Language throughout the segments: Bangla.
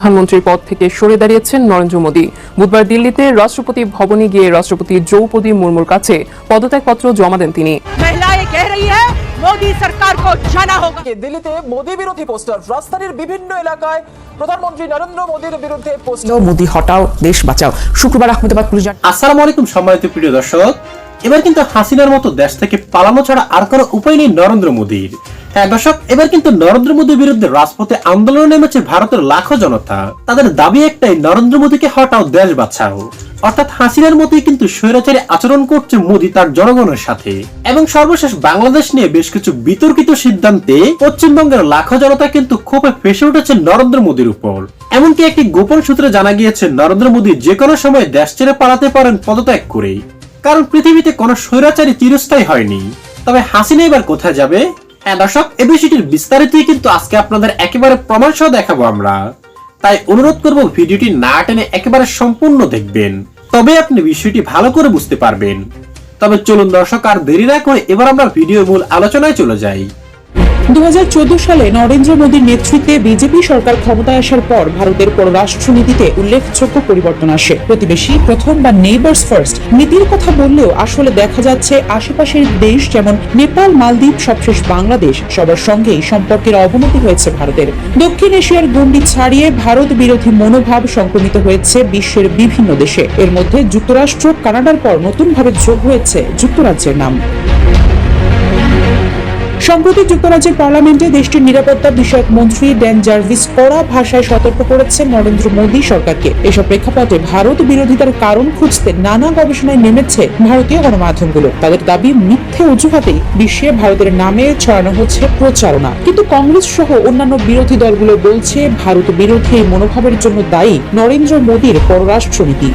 প্রধানমন্ত্রীর পদ থেকে সরে দাঁড়িয়েছেন নরেন্দ্র মোদী। বুধবার দিল্লিতে রাষ্ট্রপতি ভবনে গিয়ে রাষ্ট্রপতি দ্রৌপদী মুর্মুর কাছে পদত্যাগপত্র জমা দেন তিনি। মোদী সরকার দিল্লিতে মোদী বিরোধী পোস্টার রাজধানীর বিভিন্ন এলাকায় প্রধানমন্ত্রী নরেন্দ্র মোদীর বিরুদ্ধে পোস্টার। মোদী হটাও দেশ বাঁচাও। শুক্রবার আহমেদাবাদ পুলিশ আসসালামু আলাইকুম সম্মানিত প্রিয় দর্শক। এবার কিন্তু হাসিনার মতো দেশ থেকে পালানো ছাড়া আর কোনো উপায় নেই নরেন্দ্র মোদীর। হ্যাঁ দর্শক, এবার কিন্তু নরেন্দ্র মোদীর বিরুদ্ধে রাজপথে আন্দোলনে নেমেছে ভারতের লাখো জনতা। তাদের দাবি একটাই, নরেন্দ্র মোদীকে হটাও দেশ বাঁচাও। অর্থাৎ হাসিনার মতোই কিন্তু স্বৈরাচারী আচরণ করছে মোদী তার জনগণের সাথে। এবং সর্বশেষ বাংলাদেশ নিয়ে বেশ কিছু বিতর্কিত সিদ্ধান্তে পশ্চিমবঙ্গের লাখো জনতা কিন্তু ক্ষোভে ফেসে উঠেছে নরেন্দ্র মোদীর উপর। এমনকি একটি গোপন সূত্রে জানা গিয়েছে, নরেন্দ্র মোদী যে কোনো সময় দেশ ছেড়ে পালাতে পারেন পদত্যাগ করেই। কারণ পৃথিবীতে কোনো স্বৈরাচারী চিরস্থায়ী হয়নি। তবে হাসিনা এবার কোথায় যাবে? হ্যাঁ দর্শক এ বিষয়টির বিস্তারিতই কিন্তু আজকে আপনাদের একেবারে প্রমাণ সহ দেখাবো আমরা। তাই অনুরোধ করব ভিডিওটি না টেনে একেবারে সম্পূর্ণ দেখবেন। তবে আপনি বিষয়টি ভালো করে বুঝতে পারবেন। তবে চলুন দর্শক, আর দেরি না করে এবার আমরা ভিডিও মূল আলোচনায় চলে যাই। দু হাজার চোদ্দ সালে নরেন্দ্র মোদীর নেতৃত্বে বিজেপি সরকার ক্ষমতায় আসার পর ভারতের পররাষ্ট্রনীতিতে উল্লেখযোগ্য পরিবর্তন আসে। প্রতিবেশী প্রথম বা নেইবার্স ফার্স্ট নীতির কথা বললেও আসলে দেখা যাচ্ছে আশেপাশের দেশ যেমন নেপাল, মালদ্বীপ, সবশেষ বাংলাদেশ সবার সঙ্গেই সম্পর্কের অবনতি হয়েছে ভারতের। দক্ষিণ এশিয়ার গণ্ডি ছাড়িয়ে ভারত বিরোধী মনোভাব সংক্রমিত হয়েছে বিশ্বের বিভিন্ন দেশে। এর মধ্যে যুক্তরাষ্ট্র, কানাডার পর নতুনভাবে যোগ হয়েছে যুক্তরাজ্যের নাম। সম্প্রতি যুক্তরাজ্যের পার্লামেন্টে দেশটির নিরাপত্তা বিষয়ক মন্ত্রী ড্যান জার্ভিস কড়া ভাষায় সতর্ক করেছে নরেন্দ্র মোদী সরকারকে। এসব প্রেক্ষাপটে ভারত বিরোধিতার কারণ খুঁজতে নানা গবেষণায় নেমেছে ভারতীয় গণমাধ্যমগুলো। তাদের দাবি, মিথ্যে অজুহাতেই বিশ্বে ভারতের নামে ছড়ানো হচ্ছে প্রচারণা। কিন্তু কংগ্রেস সহ অন্যান্য বিরোধী দলগুলো বলছে, ভারত বিরোধী এই মনোভাবের জন্য দায়ী নরেন্দ্র মোদীর পররাষ্ট্রনীতি।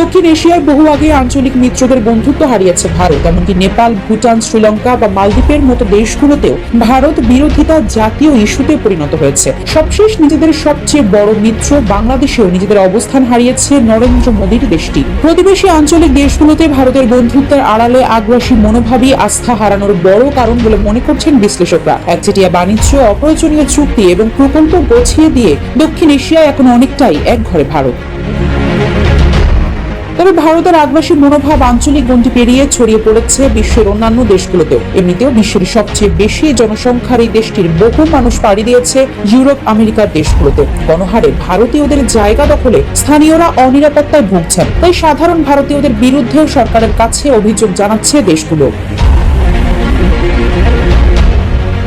দক্ষিণ এশিয়ায় বহু আগে আঞ্চলিক মিত্রদের বন্ধুত্ব হারিয়েছে ভারত, এমনকি নেপাল, ভুটান, শ্রীলঙ্কা বা মালদ্বীপের মতো দেশগুলোতেও ভারত বিরোধিতা জাতীয় ইস্যুতে পরিণত হয়েছে। সবশেষ নিজেদের সবচেয়ে বড় মিত্র বাংলাদেশেও নিজেদের অবস্থান হারিয়েছে নরেন্দ্র মোদীর দেশটি। প্রতিবেশী আঞ্চলিক দেশগুলোতে ভারতের বন্ধুত্বের আড়ালে আগ্রাসী মনোভাবই আস্থা হারানোর বড় কারণ বলে মনে করছেন বিশ্লেষকরা। একচেটিয়া বাণিজ্য, অপ্রয়োজনীয় চুক্তি এবং প্রকল্প গছিয়ে দিয়ে দক্ষিণ এশিয়ায় এখন অনেকটাই এক ঘরে ভারত। তবে ভারতের আগ্রাসী মনোভাব আঞ্চলিক গণ্ডি পেরিয়ে ছড়িয়ে পড়েছে বিশ্বের অন্যান্য দেশগুলোতেও। এমনিতেও বিশ্বের সবচেয়ে বেশি জনসংখ্যার এই দেশটির বহু মানুষ পাড়ি দিয়েছে ইউরোপ, আমেরিকার দেশগুলোতে। গণহারে ভারতীয়দের জায়গা দখলে স্থানীয়রা অনিরাপত্তায় ভুগছেন। তাই সাধারণ ভারতীয়দের বিরুদ্ধেও সরকারের কাছে অভিযোগ জানাচ্ছে দেশগুলো।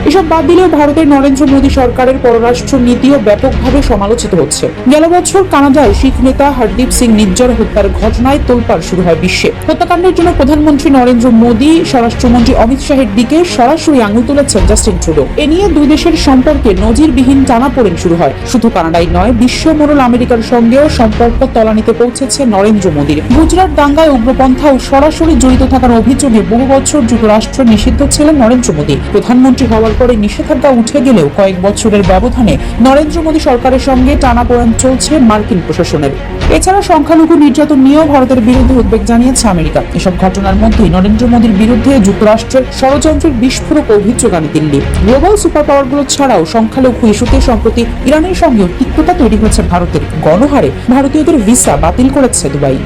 এসব বাদ দিলেও ভারতের নরেন্দ্র মোদী সরকারের পররাষ্ট্র নীতিও ব্যাপকভাবে সমালোচিত হচ্ছে। গেল বছর কানাডায় শিখ নেতা হরদীপ সিং নির্জর হত্যার ঘটনায় তোলপাড় শুরু হয় বিশ্বে। হত্যাকাণ্ডের জন্য প্রধানমন্ত্রী নরেন্দ্র মোদী, স্বরাষ্ট্রমন্ত্রী অমিত শাহের দিকে সরাসরি আঙুল তুলেছেন জাস্টিন ট্রুডো। এ নিয়ে দুই দেশের সম্পর্কে নজিরবিহীন টানাপোড়েন শুরু হয়। শুধু কানাডাই নয়, বিশ্ব মোড়ল আমেরিকার সঙ্গেও সম্পর্ক তলানিতে পৌঁছেছে নরেন্দ্র মোদীর। গুজরাট, দাঙ্গায় উগ্রপন্থা ও সরাসরি জড়িত থাকার অভিযোগে বহু বছর যুক্তরাষ্ট্র নিষিদ্ধ ছিলেন নরেন্দ্র মোদী। প্রধানমন্ত্রী হওয়ার পরে নিষেধাজ্ঞা উঠে গেলেও কয়েক বছরের ব্যবধানে নরেন্দ্র মোদী সরকারের সঙ্গে টানাপোড়েন চলছে মার্কিন প্রশাসনের। এছাড়া সংখ্যালঘু নির্যাতন নিয়েও ভারতের বিরুদ্ধে উদ্বেগ জানিয়েছে আমেরিকা। এসব ঘটনার মধ্যেই নরেন্দ্র মোদীর বিরুদ্ধে যুক্তরাষ্ট্রের ষড়যন্ত্রের বিস্ফোরক অভিযোগ আনে দিল্লি। গ্লোবাল সুপার পাওয়ারগুলো ছাড়াও সংখ্যালঘু ইস্যুতে সম্প্রতি ইরানের সঙ্গেও তিক্ততা তৈরি হয়েছে ভারতের। গণহারে ভারতীয়দের ভিসা বাতিল করেছে দুবাই।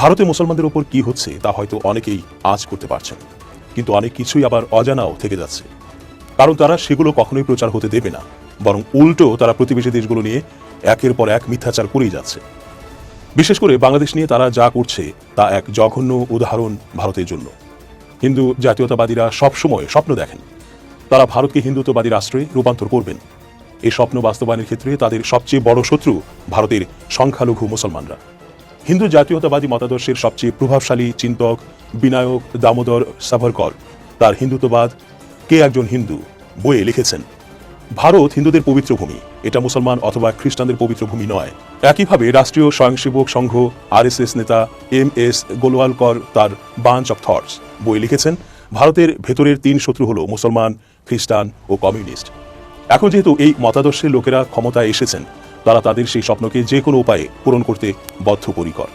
ভারতে মুসলমানদের উপর কি হচ্ছে তা হয়তো অনেকেই আজ করতে পারছেন, কিন্তু অনেক কিছুই আবার অজানাও থেকে যাচ্ছে। কারণ তারা সেগুলো কখনোই প্রচার হতে দেবে না, বরং উল্টো তারা প্রতিবেশী দেশগুলো নিয়ে একের পর এক মিথ্যাচার করেই যাচ্ছে। বিশেষ করে বাংলাদেশ নিয়ে তারা যা করছে, তা এক জঘন্য উদাহরণ ভারতের জন্য। হিন্দু জাতীয়তাবাদীরা সবসময় স্বপ্ন দেখেন, তারা ভারতকে হিন্দুত্ববাদীর আশ্রয়ে রূপান্তর করবেন। এই স্বপ্ন বাস্তবায়নের ক্ষেত্রে তাদের সবচেয়ে বড় শত্রু ভারতের সংখ্যালঘু মুসলমানরা। হিন্দু জাতীয়তাবাদী মতাদর্শের সবচেয়ে প্রভাবশালী চিন্তক, বিনায়ক দামোদর সাভারকর, তার হিন্দুত্ববাদ কে একজন হিন্দু বইয়ে লিখেছেন। ভারত হিন্দুদের পবিত্র ভূমি, এটা মুসলমান অথবা খ্রিস্টানদের পবিত্র ভূমি নয়। একইভাবে রাষ্ট্রীয় স্বয়ংসেবক সংঘ, আরএসএস নেতা এম এস গোলওয়ালকর তার বাঞ্চ অফ থটস বই লিখেছেন, ভারতের ভেতরের তিন শত্রু হলো মুসলমান, খ্রিস্টান ও কমিউনিস্ট। এখন যেহেতু এই মতাদর্শের লোকেরা ক্ষমতায় এসেছেন, তারা তাদের সেই স্বপ্নকে যে কোনো উপায়ে পূরণ করতে বদ্ধপরিকর।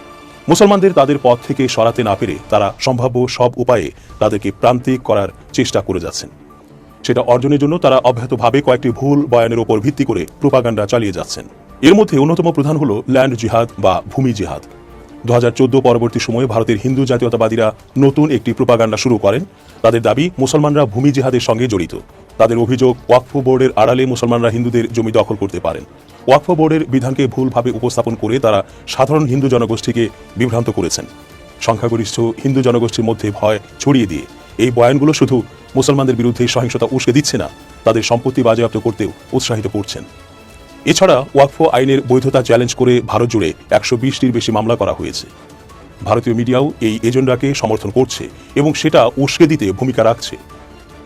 মুসলমানদের তাদের পথ থেকে সরাতে না পেরে তারা সম্ভাব্য সব উপায়ে তাদেরকে প্রান্তিক করার চেষ্টা করে যাচ্ছেন। সেটা অর্জনের জন্য তারা অব্যাহতভাবে কয়েকটি ভুল বয়ানের ওপর ভিত্তি করে প্রোপাগান্ডা চালিয়ে যাচ্ছেন। এর মধ্যে অন্যতম প্রধান হল ল্যান্ড জিহাদ বা ভূমি জিহাদ। দু হাজার চোদ্দ পরবর্তী সময়ে ভারতের হিন্দু জাতীয়তাবাদীরা নতুন একটি প্রোপাগান্ডা শুরু করেন। তাদের দাবি, মুসলমানরা ভূমি জিহাদের সঙ্গে জড়িত। তাদের অভিযোগ, ওয়াকফ বোর্ডের আড়ালে মুসলমানরা হিন্দুদের জমি দখল করতে পারেন। ওয়াকফ বোর্ডের বিধানকে ভুলভাবে উপস্থাপন করে তারা সাধারণ হিন্দু জনগোষ্ঠীকে বিভ্রান্ত করেছেন। সংখ্যাগরিষ্ঠ হিন্দু জনগোষ্ঠীর মধ্যে ভয় ছড়িয়ে দিয়ে এই বয়ানগুলো শুধু মুসলমানদের বিরুদ্ধে সহিংসতা উস্কে দিচ্ছে না, তাদের সম্পত্তি বাজেয়াপ্ত করতেও উৎসাহিত করছেন। এছাড়া ওয়াকফ আইনের বৈধতা চ্যালেঞ্জ করে ভারত জুড়ে একশো বিশটির বেশি মামলা করা হয়েছে। ভারতীয় মিডিয়াও এই এজেন্ডাকে সমর্থন করছে এবং সেটা উস্কে দিতে ভূমিকা রাখছে।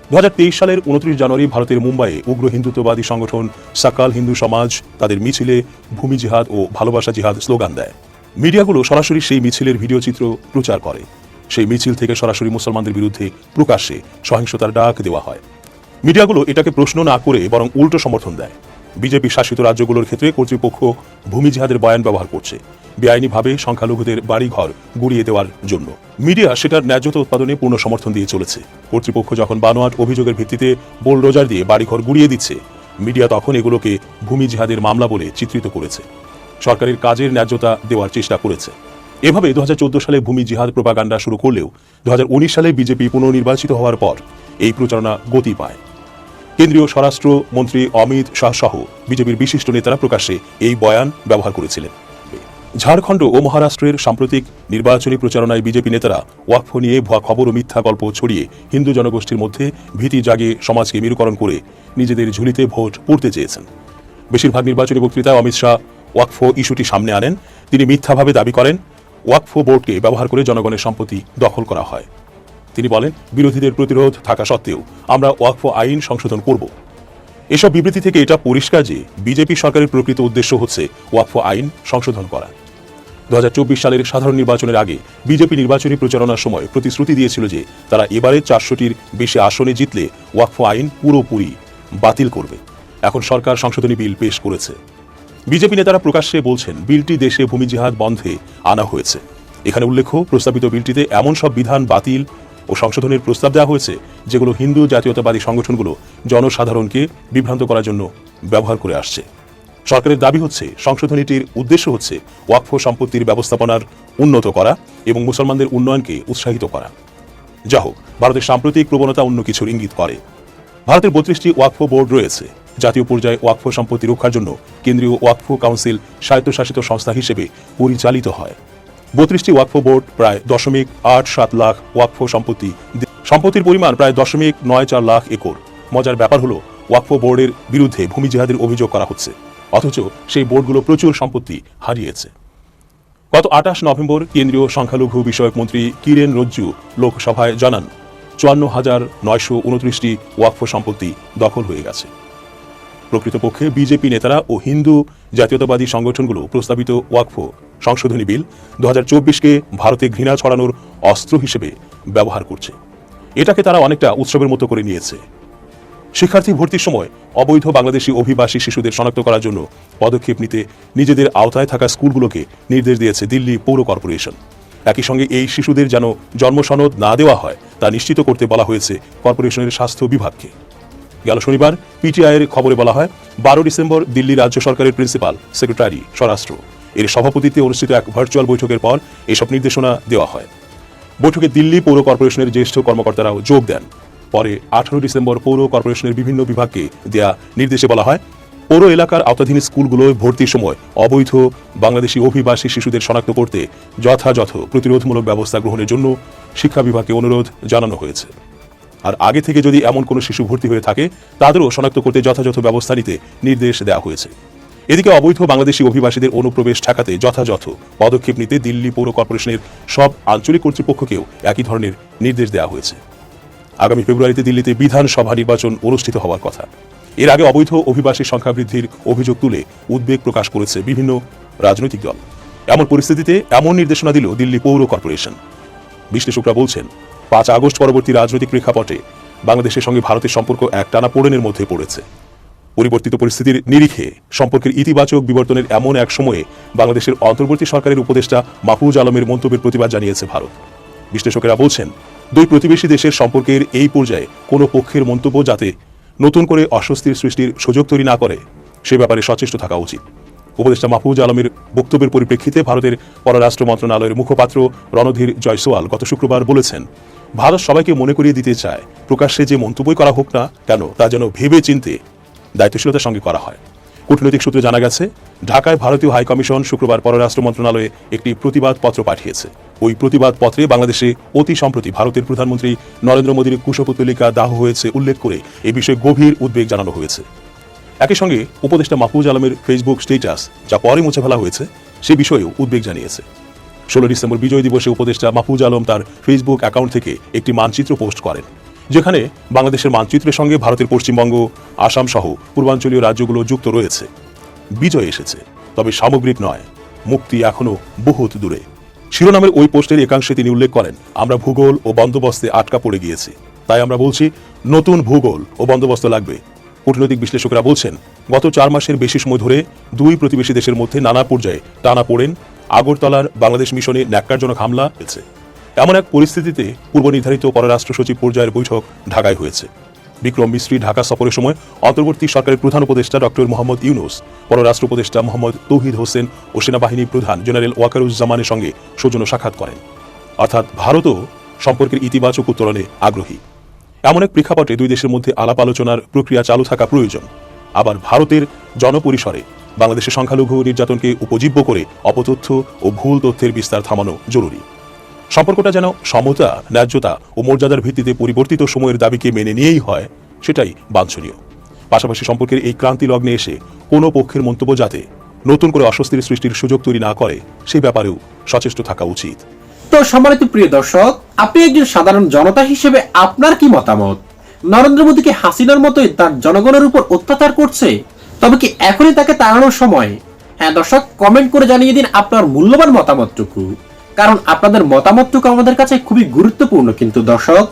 দুহাজার তেইশ সালের উনত্রিশ জানুয়ারি ভারতের মুম্বাইয়ে উগ্র হিন্দুত্ববাদী সংগঠন সাকাল হিন্দু সমাজ তাদের মিছিলে ভূমি জিহাদ ও ভালোবাসা জিহাদ স্লোগান দেয়। মিডিয়াগুলো সরাসরি সেই মিছিলের ভিডিও চিত্র প্রচার করে। সেই মিছিল থেকে সরাসরি মুসলমানদের বিরুদ্ধে প্রকাশ্যে সহিংসতার ডাক দেওয়া হয়। মিডিয়াগুলো এটাকে প্রশ্ন না করে বরং উল্টো সমর্থন দেয়। বিজেপি শাসিত রাজ্যগুলোর ক্ষেত্রে কর্তৃপক্ষ ভূমি জিহাদের বয়ান ব্যবহার করছে, বেআইনিভাবে সংখ্যালঘুদের বাড়িঘর গুড়িয়ে দেওয়ার জন্য। মিডিয়া সেটার ন্যায্যতা উৎপাদনে পূর্ণ সমর্থন দিয়ে চলেছে। কর্তৃপক্ষ যখন বানোয়াট অভিযোগের ভিত্তিতে বোলডোজার দিয়ে বাড়িঘর গুড়িয়ে দিচ্ছে, মিডিয়া তখন এগুলোকে ভূমি জিহাদের মামলা বলে চিত্রিত করেছে। সরকারের কাজের ন্যায্যতা দেওয়ার চেষ্টা করেছে। এভাবে দু হাজার চোদ্দ সালে ভূমি জিহাদ প্রপাগান্ডা শুরু করলেও দু হাজার উনিশ সালে বিজেপি পুনর্নির্বাচিত হওয়ার পর এই প্রচারণা গতি পায়। কেন্দ্রীয় স্বরাষ্ট্র মন্ত্রী অমিত শাহ সহ বিজেপির বিশিষ্ট নেতারা প্রকাশ্যে এই বয়ান ব্যবহার করেছিলেন। ঝাড়খণ্ড ও মহারাষ্ট্রের সাম্প্রতিক নির্বাচনী প্রচারণায় বিজেপি নেতারা ওয়াকফ নিয়ে ভুয়া খবর ও মিথ্যা গল্প ছড়িয়ে হিন্দু জনগোষ্ঠীর মধ্যে ভীতি জাগিয়ে সমাজকে মেরুকরণ করে নিজেদের ঝুলিতে ভোট পড়তে চেয়েছেন। বেশিরভাগ নির্বাচনী বক্তৃতায় অমিত শাহ ওয়াকফ ইস্যুটি সামনে আনেন, তিনি মিথ্যাভাবে দাবি করেন ওয়াকফ বোর্ডকে ব্যবহার করে জনগণের সম্পত্তি দখল করা হয়। তিনি বলেন, বিরোধীদের প্রতিরোধ থাকা সত্ত্বেও আমরা ওয়াকফ আইন সংশোধন করব। এসব বিবৃতি থেকে এটা পরিষ্কার যে বিজেপি সরকারের প্রকৃত উদ্দেশ্য হচ্ছে ওয়াকফ আইন সংশোধন করা। দু হাজার চব্বিশ সালের সাধারণ নির্বাচনের আগে বিজেপি নির্বাচনী প্রচারণার সময় প্রতিশ্রুতি দিয়েছিল যে তারা এবারে চারশোটির বেশি আসনে জিতলে ওয়াকফ আইন পুরোপুরি বাতিল করবে। এখন সরকার সংশোধনী বিল পেশ করেছে। বিজেপি নেতারা প্রকাশ্যে বলছেন, বিলটি দেশে ভূমি জিহাদ বন্ধে আনা হয়েছে। এখানে উল্লেখ্য, প্রস্তাবিত বিলটিতে এমন সব বিধান বাতিল ও সংশোধনের প্রস্তাব দেওয়া হয়েছে, যেগুলো হিন্দু জাতীয়তাবাদী সংগঠনগুলো জনসাধারণকে বিভ্রান্ত করার জন্য ব্যবহার করে আসছে। সরকারের দাবি হচ্ছে, সংশোধনীটির উদ্দেশ্য হচ্ছে ওয়াকফ সম্পত্তির ব্যবস্থাপনার উন্নত করা এবং মুসলমানদের উন্নয়নকে উৎসাহিত করা। যা হোক, ভারতের সাম্প্রতিক প্রবণতা অন্য কিছুর ইঙ্গিত করে। ভারতের বত্রিশটি ওয়াকফ বোর্ড রয়েছে। জাতীয় পর্যায়ে ওয়াকফ সম্পত্তি রক্ষার জন্য কেন্দ্রীয় ওয়াকফ কাউন্সিল স্বায়ত্তশাসিত সংস্থা হিসেবে পরিচালিত হয়। বত্রিশটি ওয়াকফ বোর্ড প্রায় দশমিক আট সাত লাখ ওয়াকফ সম্পত্তি সম্পত্তির পরিমাণ প্রায় দশমিক নয় চার লাখ একর। মজার ব্যাপার হলো, ওয়াকফ বোর্ডের বিরুদ্ধে ভূমি জিহাদের অভিযোগ করা হচ্ছে, অথচ সেই বোর্ডগুলো প্রচুর সম্পত্তি হারিয়েছে। গত আঠাশ নভেম্বর কেন্দ্রীয় সংখ্যালঘু বিষয়ক মন্ত্রী কিরেন রজ্জু লোকসভায় জানান চুয়ান্ন হাজার নয়শো উনত্রিশটি ওয়াকফ সম্পত্তি দখল হয়ে গেছে। প্রকৃতপক্ষে বিজেপি নেতারা ও হিন্দু জাতীয়তাবাদী সংগঠনগুলো প্রস্তাবিত ওয়াকফ সংশোধনী বিল দু হাজার চব্বিশকে ভারতে ঘৃণা ছড়ানোর অস্ত্র হিসেবে ব্যবহার করছে। এটাকে তারা অনেকটা উৎসবের মতো করে নিয়েছে। শিক্ষার্থী ভর্তির সময় অবৈধ বাংলাদেশি অভিবাসী শিশুদের শনাক্ত করার জন্য পদক্ষেপ নিতে নিজেদের আওতায় থাকা স্কুলগুলোকে নির্দেশ দিয়েছে দিল্লি পৌর কর্পোরেশন। একই সঙ্গে এই শিশুদের যেন জন্মসনদ না দেওয়া হয়, তা নিশ্চিত করতে বলা হয়েছে কর্পোরেশনের স্বাস্থ্য বিভাগকে। গেল শনিবার পিটিআইয়ের খবরে বলা হয়, বারো ডিসেম্বর দিল্লি রাজ্য সরকারের প্রিন্সিপাল, সেক্রেটারি, স্বরাষ্ট্র। এর সভাপতিত্বে অনুষ্ঠিত এক ভার্চুয়াল বৈঠকের পর এসব নির্দেশনা দেওয়া হয়। বৈঠকে দিল্লি পৌর কর্পোরেশনের জ্যেষ্ঠ কর্মকর্তারাও যোগ দেন। পরে আঠারো ডিসেম্বর পৌর কর্পোরেশনের বিভিন্ন বিভাগকে দেয়া নির্দেশে বলা হয় পৌর এলাকার আওতাধীন স্কুলগুলোয় ভর্তির সময় অবৈধ বাংলাদেশি অভিবাসী শিশুদের শনাক্ত করতে যথাযথ প্রতিরোধমূলক ব্যবস্থা গ্রহণের জন্য শিক্ষা বিভাগকে অনুরোধ জানানো হয়েছে। আর আগে থেকে যদি এমন কোনো শিশু ভর্তি হয়ে থাকে, তাদেরও শনাক্ত করতে যথাযথ ব্যবস্থা নিতে নির্দেশ দেওয়া হয়েছে। এদিকে অবৈধ বাংলাদেশি অভিবাসীদের অনুপ্রবেশ ঠেকাতে যথাযথ পদক্ষেপ নিতে দিল্লি পৌর কর্পোরেশনের সব আঞ্চলিক কর্তৃপক্ষকেও একই ধরনের নির্দেশ দেওয়া হয়েছে। আগামী ফেব্রুয়ারিতে দিল্লিতে বিধানসভা নির্বাচন অনুষ্ঠিত হওয়ার কথা। এর আগে অবৈধ অভিবাসী সংখ্যা বৃদ্ধির অভিযোগ তুলে উদ্বেগ প্রকাশ করেছে বিভিন্ন রাজনৈতিক দল। এমন পরিস্থিতিতে এমন নির্দেশনা দিল দিল্লি পৌর কর্পোরেশন। বিশ্লেষকরা বলছেন, পাঁচ আগস্ট পরবর্তী রাজনৈতিক প্রেক্ষাপটে বাংলাদেশের সঙ্গে ভারতের সম্পর্ক এক টানা পোড়েনের মধ্যে পড়েছে। পরিবর্তিত পরিস্থিতির নিরিখে সম্পর্কের ইতিবাচক বিবর্তনের এমন এক সময়ে বাংলাদেশের অন্তর্বর্তী সরকারের উপদেষ্টা মাহফুজ আলমের মন্তব্যের প্রতিবাদ জানিয়েছে ভারত। বিশ্লেষকেরা বলছেন, দুই প্রতিবেশী দেশের সম্পর্কের এই পর্যায়ে কোনো পক্ষের মন্তব্য যাতে নতুন করে অস্বস্তির সৃষ্টির সুযোগ তৈরি না করে, সে ব্যাপারে সচেষ্ট থাকা উচিত। উপদেষ্টা মাহফুজ আলমের বক্তব্যের পরিপ্রেক্ষিতে ভারতের পররাষ্ট্র মন্ত্রণালয়ের মুখপাত্র রণধীর জয়সওয়াল গত শুক্রবার বলেছেন, ভারত সবাইকে মনে করিয়ে দিতে চায়, প্রকাশ্যে যে মন্তব্যই করা হোক না কেন, তা যেন ভেবে চিনতে দায়িত্বশীলতার সঙ্গে করা হয়। কূটনৈতিক সূত্রে জানা গেছে, ঢাকায় ভারতীয় হাই কমিশন শুক্রবার পররাষ্ট্র মন্ত্রণালয়ে একটি প্রতিবাদ পত্র পাঠিয়েছে। ওই প্রতিবাদ পত্রে বাংলাদেশে অতি সম্প্রতি ভারতের প্রধানমন্ত্রী নরেন্দ্র মোদীর কুশপুতলিকা দাহ হয়েছে উল্লেখ করে এই বিষয়ে গভীর উদ্বেগ জানানো হয়েছে। একই সঙ্গে উপদেষ্টা মাহফুজ আলমের ফেসবুক স্ট্যাটাস, যা পরে মুছে ফেলা হয়েছে, সে বিষয়েও উদ্বেগ জানিয়েছে। ষোলো ডিসেম্বর বিজয় দিবসে উপদেষ্টা মাহফুজ আলম তার ফেসবুক অ্যাকাউন্ট থেকে একটি মানচিত্র পোস্ট করেন। যেখানে বাংলাদেশের মানচিত্রের সঙ্গে ভারতের পশ্চিমবঙ্গ, আসাম সহ পূর্বাঞ্চলীয় রাজ্যগুলো যুক্ত রয়েছে। বিজয় এসেছে, তবে সামগ্রিক নয়, মুক্তি এখনও বহুত দূরে। শিরোনামের ওই পোস্টের একাংশে তিনি উল্লেখ করেন, আমরা ভূগোল ও বন্দোবস্তে আটকা পড়ে গিয়েছি। তাই আমরা বলছি, নতুন ভূগোল ও বন্দোবস্ত লাগবে। কূটনৈতিক বিশ্লেষকরা বলছেন, গত চার মাসের বেশি সময় ধরে দুই প্রতিবেশী দেশের মধ্যে নানা পর্যায়ে টানা পড়েন আগরতলার বাংলাদেশ মিশনে ন্যাক্কারজনক হামলা হয়েছে। এমন এক পরিস্থিতিতে পূর্ব নির্ধারিত পররাষ্ট্র সচিব পর্যায়ের বৈঠক ঢাকায় হয়েছে। বিক্রম মিস্ত্রি ঢাকা সফরের সময় অন্তর্বর্তী সরকারের প্রধান উপদেষ্টা ডক্টর মোহাম্মদ ইউনুস পররাষ্ট্র উপদেষ্টা মোহাম্মদ তৌহিদ হোসেন ও সেনাবাহিনী প্রধান জেনারেল ওয়াকারুজ্জামানের সঙ্গে সৌজন্য সাক্ষাৎ করেন। অর্থাৎ ভারতও সম্পর্কের ইতিবাচক উত্তরণে আগ্রহী। এমন এক প্রেক্ষাপটে দুই দেশের মধ্যে আলাপ আলোচনার প্রক্রিয়া চালু থাকা প্রয়োজন। আবার ভারতের জনপরিসরে বাংলাদেশের সংখ্যালঘু নির্যাতনকে উপজীব্য করে অপতথ্য ও ভুল তথ্যের বিস্তার থামানো জরুরি। সম্পর্কটা যেন সমতা, ন্যায্যতা ও মর্যাদার ভিত্তিতে পরিবর্তিত সময়ের দাবিকে মেনে নিয়েই হয়, সেটাই বাঞ্ছনীয়। পাশাপাশি সম্পর্কের এই ক্রান্তি লগ্নে এসে কোনো পক্ষের মন্তব্য যাতে নতুন করে অস্বস্তির সৃষ্টির সুযোগ তৈরি না করে সেই ব্যাপারেও সচেষ্ট থাকা উচিত। তো সম্মানিত প্রিয় দর্শক, আপনি একজন সাধারণ জনতা হিসেবে আপনার কি মতামত? নরেন্দ্র মোদীকে হাসিনার মতোই তার জনগণের উপর অত্যাচার করছে? তবে কি এখনই তাকে তাড়ানোর সময়? হ্যাঁ দর্শক কমেন্ট করে জানিয়ে দিন আপনার মূল্যবান মতামতটুকু। কারণ আপনাদের মতামতটুকু আমাদের কাছে খুবই গুরুত্বপূর্ণ কিন্তু দর্শক।